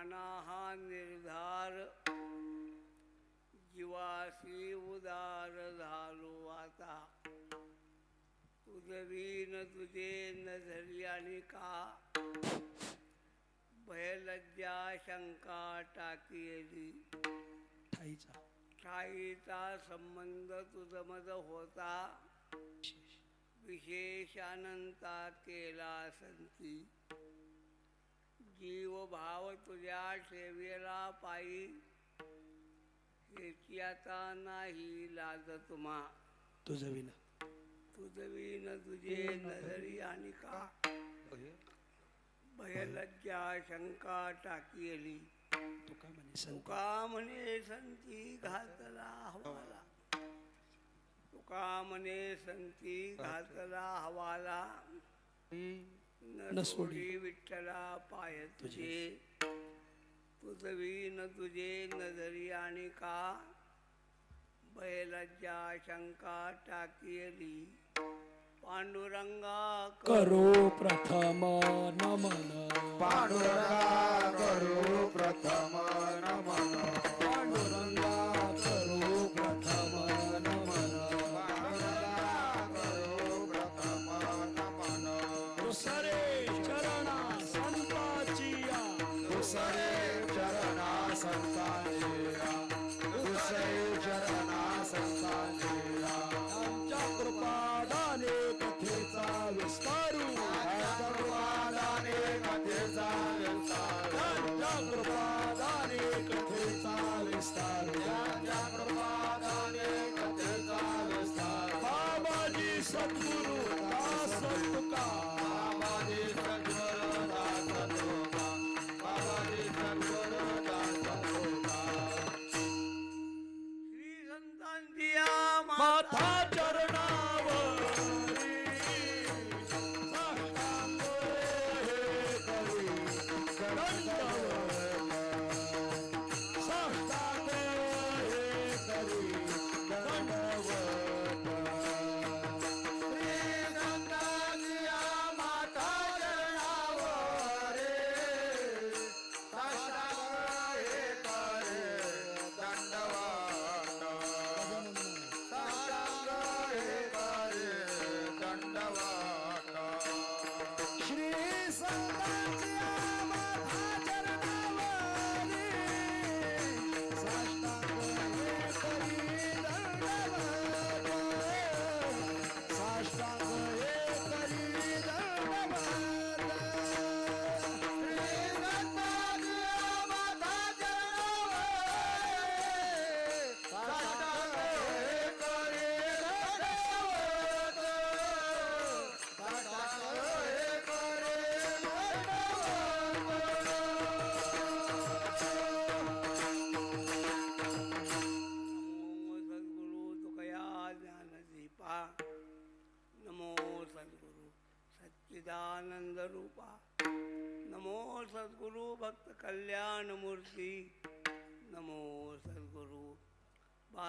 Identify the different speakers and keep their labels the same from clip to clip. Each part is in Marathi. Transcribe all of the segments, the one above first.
Speaker 1: माना हा निर्धार। जीवाशी उदार झालो आता। तुझवी न तुझे न धरी आणि का? भयलज्जा शंका टाकीली
Speaker 2: ठाईचा।
Speaker 1: ठाईचा संबंध तुझमद होता। विशेष। अनंता केला संती। जीव भाव तुझ्या सेवेला पायी. शेती आता नाही लाज तुम्हा
Speaker 2: तुझ विन
Speaker 1: तुझ विन तुझे नजरी आणि का? भयलज्जा शंका टाकीली
Speaker 2: तुका
Speaker 1: तुका म्हणे संती? घातला हवाला? तुका म्हणे संती घातला हवाला? न सोडी विठ्ठला पाय तुझे पृथ्वी न तुझे नजरी आणि का? बैलज्जा शंका टाकियली पांडुरंगा
Speaker 2: करो प्रथम नमन.
Speaker 3: पांडुरंगा करो प्रथम नमन.
Speaker 1: Thank you.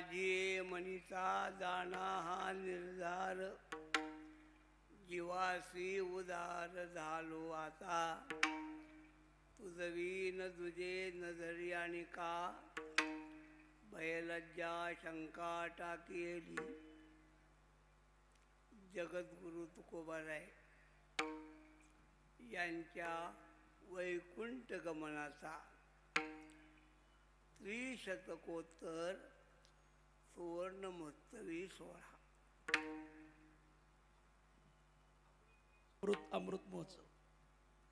Speaker 2: जे मनिता दाना हा
Speaker 1: निर्धार. जीवासी उदार झालो आता. तुझवी न तुझे नजरी आणि का? भयलज्जा शंका टाकेली. जगद्गुरु तुकोबाराय यांच्या वैकुंठ गमनाचा. त्रिशतकोत्तर सुवर्ण महोत्सवी सोहळा.
Speaker 4: अमृत अमृत महोत्सव.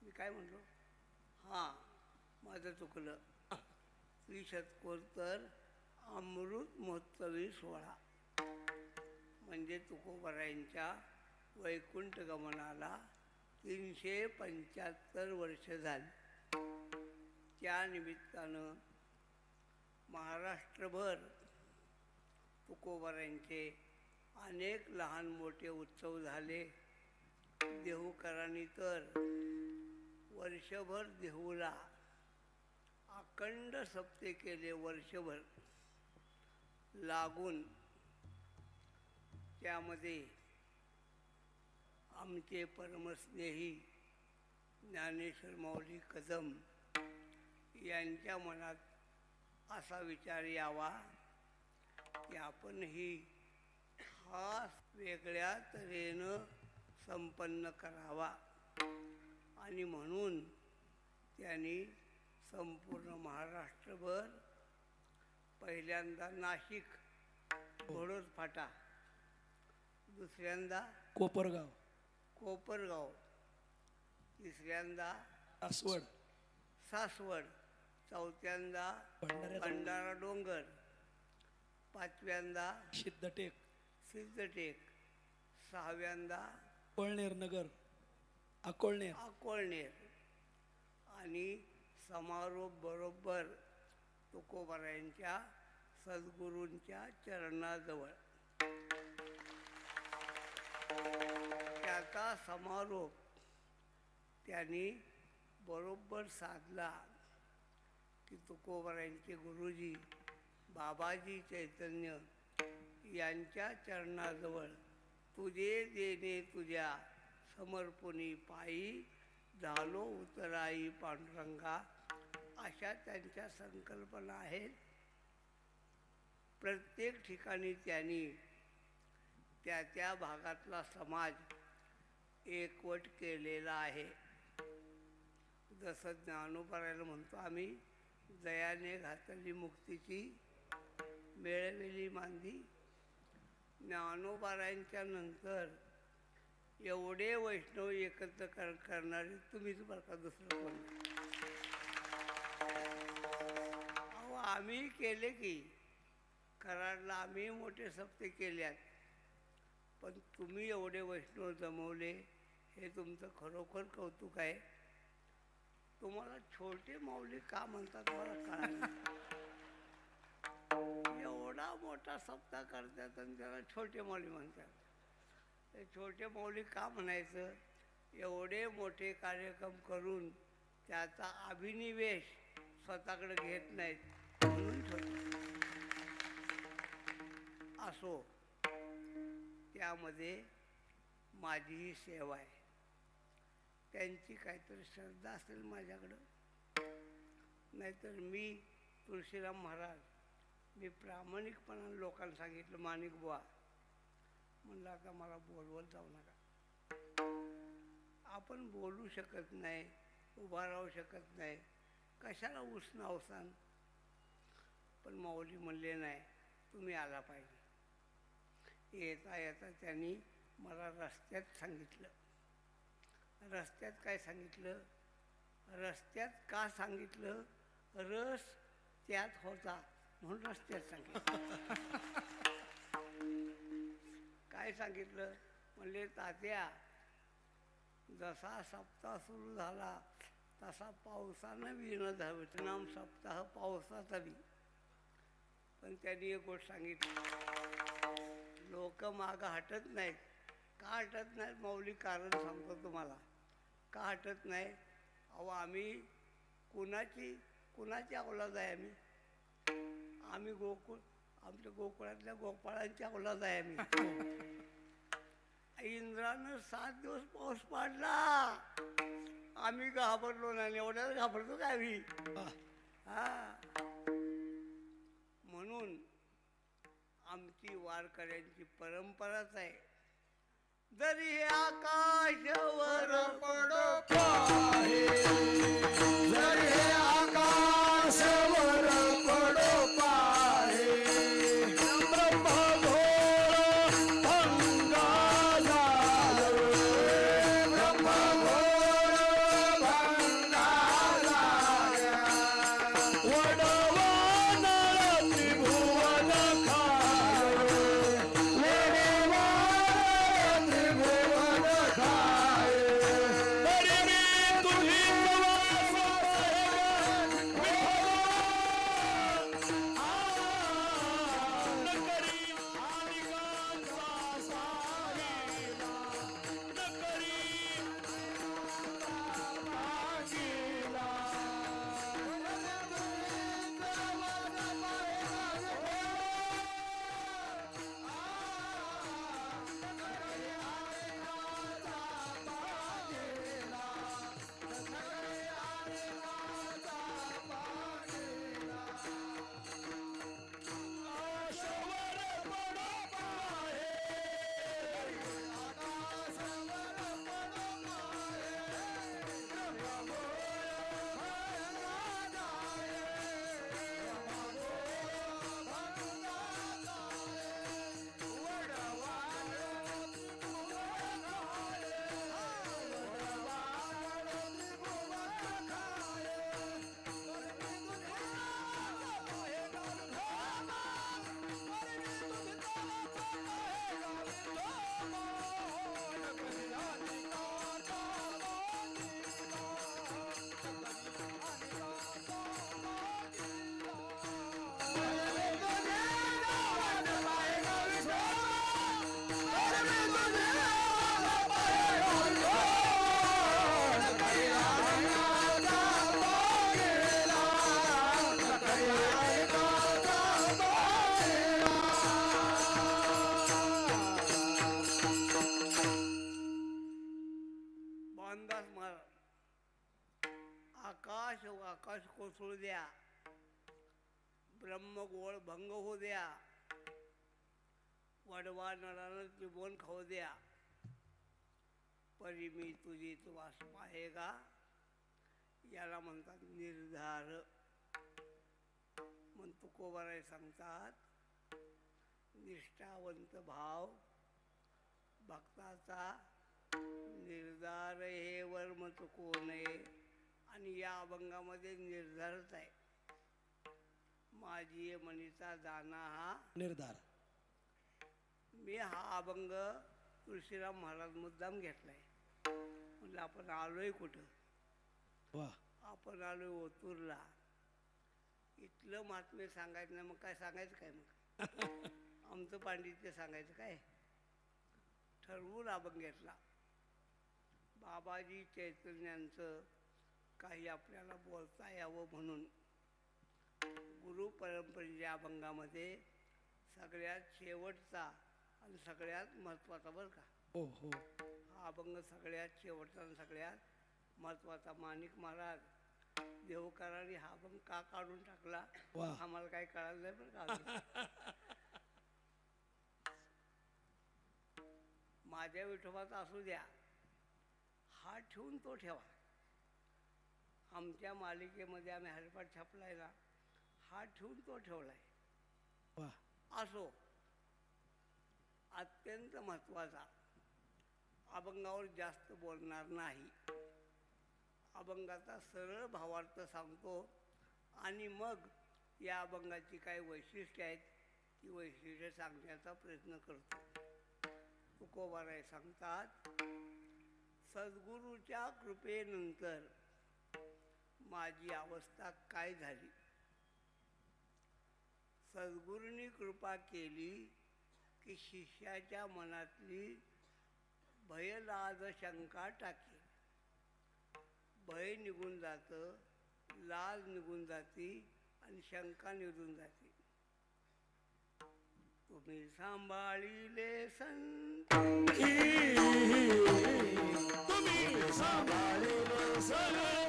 Speaker 1: मी काय म्हणलो? हां माझं चुकलं. त्रिशतकोत्तर अमृत महोत्सवी सोहळा. म्हणजे तुकोबरायांच्या वैकुंठ गमनाला तीनशे पंच्याहत्तर वर्ष झाली. त्या निमित्तानं महाराष्ट्रभर तुकोबारांचे अनेक लहान मोठे उत्सव झाले. देहूकरांनी तर वर्षभर देहूला अखंड सप्ते केले वर्षभर. लागून त्यामध्ये आमचे परमस्नेही ज्ञानेश्वर माऊली कदम यांच्या मनात असा विचार यावा. की आपणही खास वेगळ्या तऱ्हेनं संपन्न करावा. आणि म्हणून त्यांनी संपूर्ण महाराष्ट्रभर पहिल्यांदा नाशिक घोडोस फाटा दुसऱ्यांदा
Speaker 4: कोपरगाव
Speaker 1: कोपरगाव तिसऱ्यांदा
Speaker 4: आसवड
Speaker 1: सासवड चौथ्यांदा भंडारा डोंगर. पाचव्यांदा
Speaker 4: सिद्धटेक
Speaker 1: सिद्धटेक सहाव्यांदा
Speaker 4: पळणेर नगर. अकोळनेर.
Speaker 1: अकोळनेर. आणि समारोप बरोबर तुकोबारायांच्या सद्गुरूंच्या चरणाजवळ. त्याचा समारोप त्यांनी बरोबर साधला की तुकोबारायांचे गुरुजी बाबाजी चैतन्य यांच्या चरणाजवळ तुझे देणे तुझ्या समर्पणी पायी झालो उतराई पांडुरंगा. अशा त्यांच्या संकल्पना आहेत. प्रत्येक ठिकाणी त्यांनी त्या त्या भागातला समाज एकवट केलेला आहे. जसं ज्ञानोपरायला म्हणतो आम्ही दयाने घातली मुक्तीची मिळविली मांदी ज्ञानोबारायांच्या नंतर एवढे वैष्णव एकत्र कर करणारे तुम्हीच बरं का दुसरं कोण? अहो आम्ही केले की कराडला आम्ही मोठे सप्ते केल्यात. पण तुम्ही एवढे वैष्णव जमवले हे तुमचं खरोखर कौतुक आहे. तुम्हाला छोटे माऊली का म्हणतात मला कळालं एवढा मोठा सप्ताह करतात आणि त्याला छोटे मौली म्हणतात. ते छोटे मौली का म्हणायचं? एवढे मोठे कार्यक्रम करून त्याचा अभिनिवेश स्वतःकडे घेत नाहीत म्हणून छोटे. असो त्यामध्ये माझीही सेवा आहे. त्यांची काहीतरी श्रद्धा असेल माझ्याकडं. नाहीतर मी तुळशीराम महाराज मी प्रामाणिकपणाने लोकांना सांगितलं माणिक बुवा. म्हणलं आता मला बोलवत जाऊ नका. आपण बोलू शकत नाही उभा राहू शकत नाही. कशाला उष्ण अवसान? पण माऊली म्हणले नाही तुम्ही आला पाहिजे. येता येता त्यांनी मला रस्त्यात सांगितलं. रस्त्यात काय सांगितलं? रस्त्यात का सांगितलं? रस त्यात होता. म्हणून रस्त्यात सांगितलं. काय सांगितलं? म्हणले तात्या जसा सप्ताह सुरू झाला तसा पावसानं विणं धावत नाम सप्ताह पावसाचा बी. पण त्यांनी एक गोष्ट सांगितली. लोक मागं हटत नाहीत. का हटत नाहीत? माऊली कारण सांगतो तुम्हाला. का हटत नाही अहो आम्ही कुणाची कुणाची अवलाद आहे आम्ही? आम्ही गोकुळ आमच्या गोकुळातल्या गोपाळांच्या औलाद आहे आम्ही. इंद्रानं सात दिवस पाऊस पाडला. आम्ही घाबरलो नाही एवढ्याच घाबरतो का आम्ही? हा. म्हणून आमची वारकऱ्यांची परंपराच आहे. जरी हे आकाशवर
Speaker 3: पडो पाहे जरी हे आकाशवर पडो पाहे
Speaker 1: परी मी तुझी तू वास आहे का? याला म्हणतात निर्धार. मग तुकोबाराय सांगतात निष्ठावंत भाव भक्ताचा निर्धार हे वर्म नये. आणि या अभंगामध्ये निर्धारच आहे. माझी मनीचा दाना हा
Speaker 4: निर्धार.
Speaker 1: मी हा अभंग तुळशीराम महाराज मुद्दाम घेतलाय. म्हणलं आपण आलोय कुठं?
Speaker 4: वा.
Speaker 1: आपण आलोय ओतूरला. इथलं महात्म्य सांगायचं नाही मग काय सांगायचं काय मग? आमचं पांडित्य सांगायचं काय? ठरवून अभंग घेतला बाबाजी चैतन्यांचं काही आपल्याला बोलता यावं म्हणून गुरु परंपरेच्या अभंगामध्ये सगळ्यात शेवटचा आणि सगळ्यात महत्त्वाचा बरं का?
Speaker 4: हो हो.
Speaker 1: हा अभंग सगळ्यात शेवटचा सगळ्यात महत्त्वाचा माणिक महाराज देवकाराने हा अभंग का काढून टाकला?
Speaker 4: वा.
Speaker 1: आम्हाला काही कळालं नाही बरं का अजून. माझ्या विठोबाचा असू द्या हा ठेवून तो ठेवा. आमच्या मालिकेमध्ये आम्ही हरिपाठ छापलाय ना हा ठेवून तो ठेवलाय.
Speaker 4: वा.
Speaker 1: असो. अत्यंत महत्त्वाचा. अभंगावर जास्त बोलणार नाही. अभंगाचा सरळ भावार्थ सांगतो आणि मग या अभंगाची काही वैशिष्ट्ये आहेत ती वैशिष्ट्ये सांगण्याचा प्रयत्न करतो. तुकोबाराय सांगतात सद्गुरूच्या कृपेनंतर माझी अवस्था काय झाली? सद्गुरूंनी कृपा केली की शिष्याच्या मनातली भय लाज शंका टाकी. भय निघून जातं लाज निघून जाती आणि शंका निघून जाते. तुम्ही सांभाळिले संत.
Speaker 3: तुम्ही सांभाळिले सगळे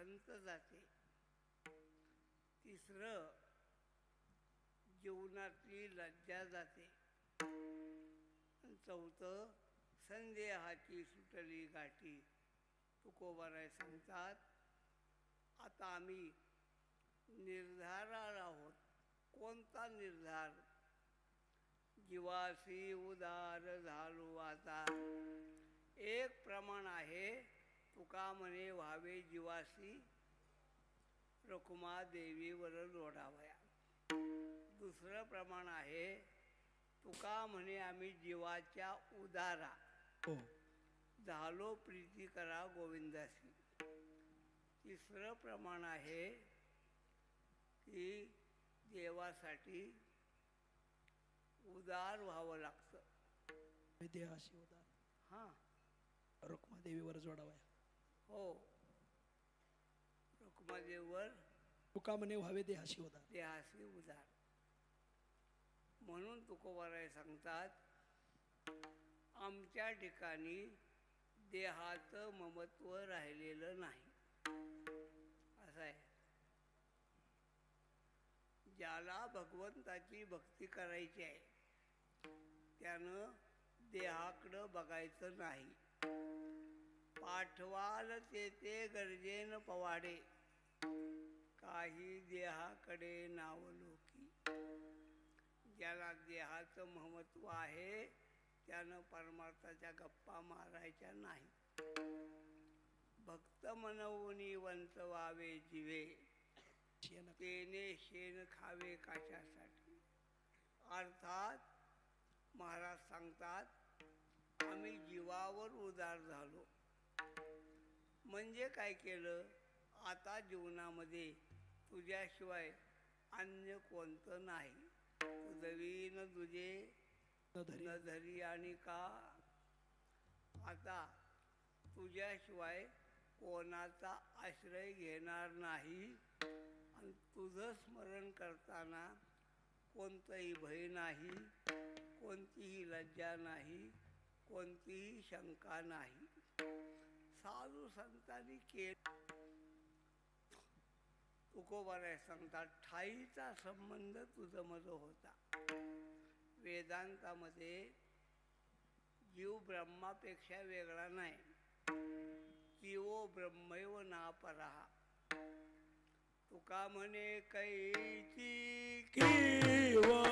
Speaker 1: खंत जाते. तिसरं जीवनातली लज्जा जाते. चौथं संदेहाची सुटली गाठी. तुकोबाराय सांगतात आता आम्ही निर्धाराला आहोत. कोणता निर्धार? जीवासी उदार झालो आता. एक प्रमाण आहे तुका म्हणे व्हावे जीवासी रखुमा देवीवर जोडावया दुसरं प्रमाण आहे तुका म्हणे आम्ही जीवाच्या उदारा.
Speaker 4: हो.
Speaker 1: झालो प्रीती करा गोविंदासी. तिसरं प्रमाण आहे की देवासाठी उदार व्हावं लागतं.
Speaker 4: विद्याशी उदार.
Speaker 1: हां.
Speaker 4: रुक्मा देवीवर जोडावया.
Speaker 1: हो. रुक्मादेवर
Speaker 4: तुका म्हणे व्हावे देहाशी उदार.
Speaker 1: देहासी उदार. म्हणून तुकोबाराय सांगतात आमच्या ठिकाणी देहाचं ममत्व राहिलेलं नाही. असं आहे. ज्याला भगवंताची भक्ती करायची आहे त्यानं देहाकडं बघायचं नाही. पाठवाल तेथे गरजेन पवाडे. काही देहाकडे नावलोकी. ज्याला देहाचं महत्त्व आहे त्यानं परमार्थाच्या गप्पा मारायच्या नाही भक्त मनवनी वंचवावे जिवे. तेने शेण खावे काशासाठी अर्थात महाराज सांगतात आम्ही जीवावर उदार झालो. म्हणजे काय केलं? आता जीवनामध्ये तुझ्याशिवाय अन्य कोणतं नाही. तुझवी न तुझे
Speaker 4: न धरी
Speaker 1: न धरी आणि का? आता तुझ्याशिवाय कोणाचा आश्रय घेणार नाही. आणि तुझं स्मरण करताना कोणतंही भय नाही कोणतीही लज्जा नाही कोणतीही शंका नाही. साधू संतांनी के तुकोबाराय सांगतात ठाईचा संबंध तुझं मज होता. वेदांतामध्ये जीव ब्रह्मापेक्षा वेगळा नाही. जीवो ब्रह्मैव नापराहा तुका म्हणे कैची
Speaker 3: किवा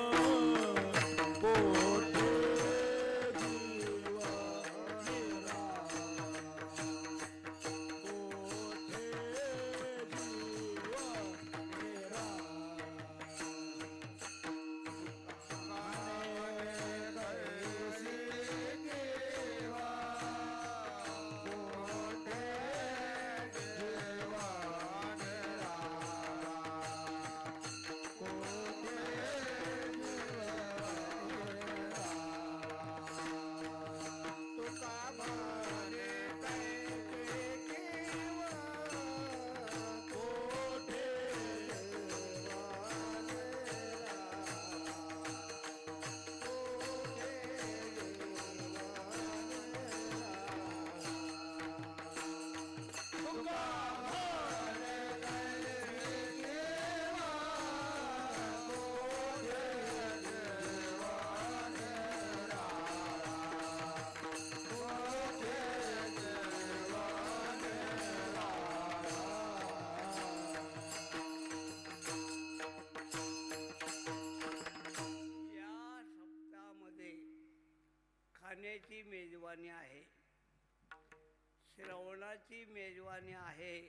Speaker 1: श्रवणाची मेजवानी आहे.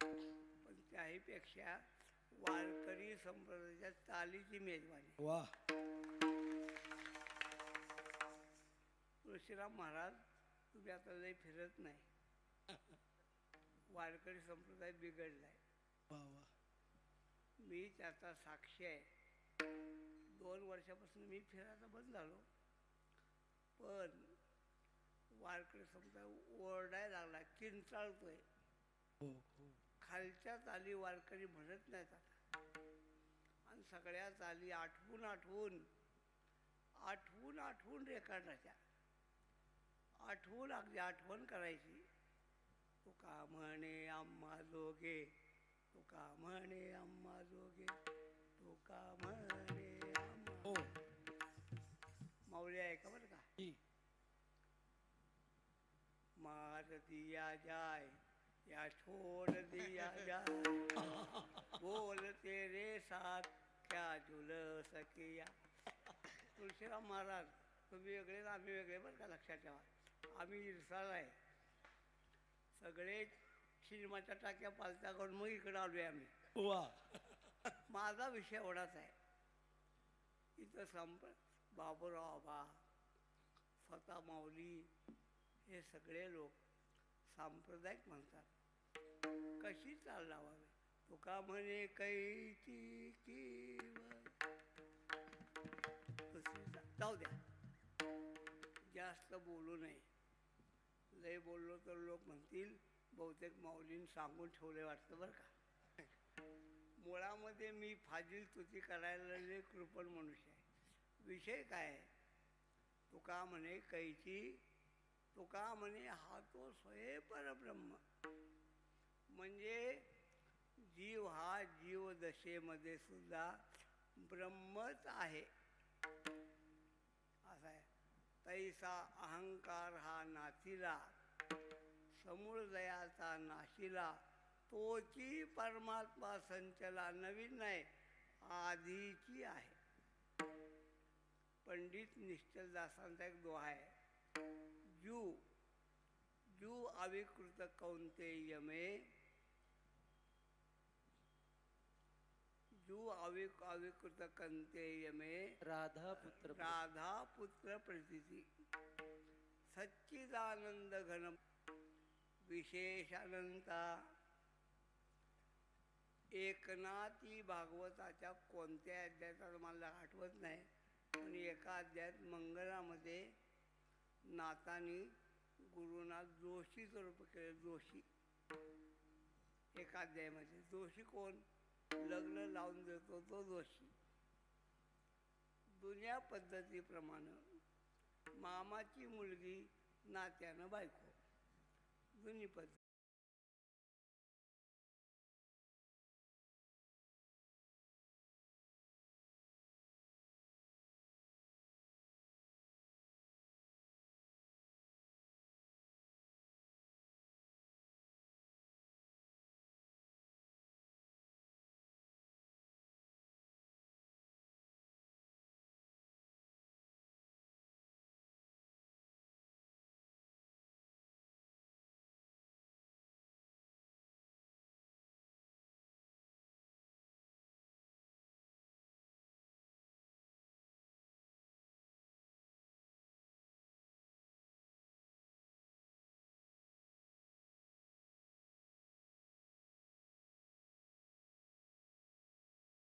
Speaker 1: पण त्याहीपेक्षा वारकरी संप्रदायाच्या चालीची मेजवानी.
Speaker 4: वा
Speaker 1: तुळशीराम महाराज तुम्ही आता लई फिरत नाही. वारकरी संप्रदाय बिघडलाय.
Speaker 4: वा वा
Speaker 1: मी त्याचा साक्षी आहे. दोन वर्षापासून मी फिरायला बंद झालो. पण वारकरी समजा ओरडायला लागला किंचाळतोय.
Speaker 4: हो हो.
Speaker 1: खालच्या चाली वारकरी म्हणत नाहीत आता. आणि सगळ्या चाली आठवून आठवून आठवून आठवून रेखाटायच्या आठवून अगदी आठवण करायची. तुका म्हणे आम्हा जोगे तुका म्हणे आम्हा जोगे तुका म्हणे आम्हा
Speaker 4: हो.
Speaker 1: माऊली आहे का बरं का
Speaker 4: जी
Speaker 1: मार दिया जाय या छोड़ दिया जाय बोल तेरे साथ क्या जुल सकिया। तुळशीराम महाराज तुम्ही वेगळे आणि आम्ही वेगळे बरं का लक्षात ठेवा. आम्ही इरसाळ आहे. सगळे सिनेमाच्या टाक्या पालत्या करून मग इकडं आलोय आम्ही.
Speaker 4: वा.
Speaker 1: माझा विषय एवढाच आहे. इथं संप बाबूराव आबा स्वतः माऊली हे सगळे लोक सांप्रदायिक म्हणतात. कशी चाल लावावी तुका म्हणे कैची दुसरी जाऊ द्या. जास्त बोलू नये. लय बोललो तर लोक म्हणतील बहुतेक माऊलींनी सांगून ठेवले वाटतं बरं का. मुळामध्ये मी फाजील तुती करायला कृपण मनुष्य आहे. विषय काय आहे? तुका म्हणे कैची तुका म्हणे हा तो स्वय परब्रह्म. म्हणजे जीव हा जीवदशेमध्ये सुद्धा ब्रह्मच आहे. असा आहे. तैसा अहंकार हा नाथिला समूळदयाचा नाशिला तोची परमात्मा संचला नवीन नाही आधीची आहे. पंडित निश्चलदासांचा एक दोहा आहे. अविकृत कौंतेयमे जू अविक अविकृत
Speaker 5: राधा पुत्र
Speaker 1: राधा पुत्र प्रतीती सच्चिदानंद घन विशेषानंता एकनाथी भागवताच्या कोणत्या अध्यायात मला आठवत नाही पण एका अध्यायात मंगळामध्ये नातानी गुरुना जोशीचं रूप केलं. जोशी. एकाध्यायामध्ये जोशी कोण? लग्न लावून देतो तो जोशी. जुन्या पद्धतीप्रमाणे मामाची मुलगी नात्यानं बायको. जुनी पद्धत.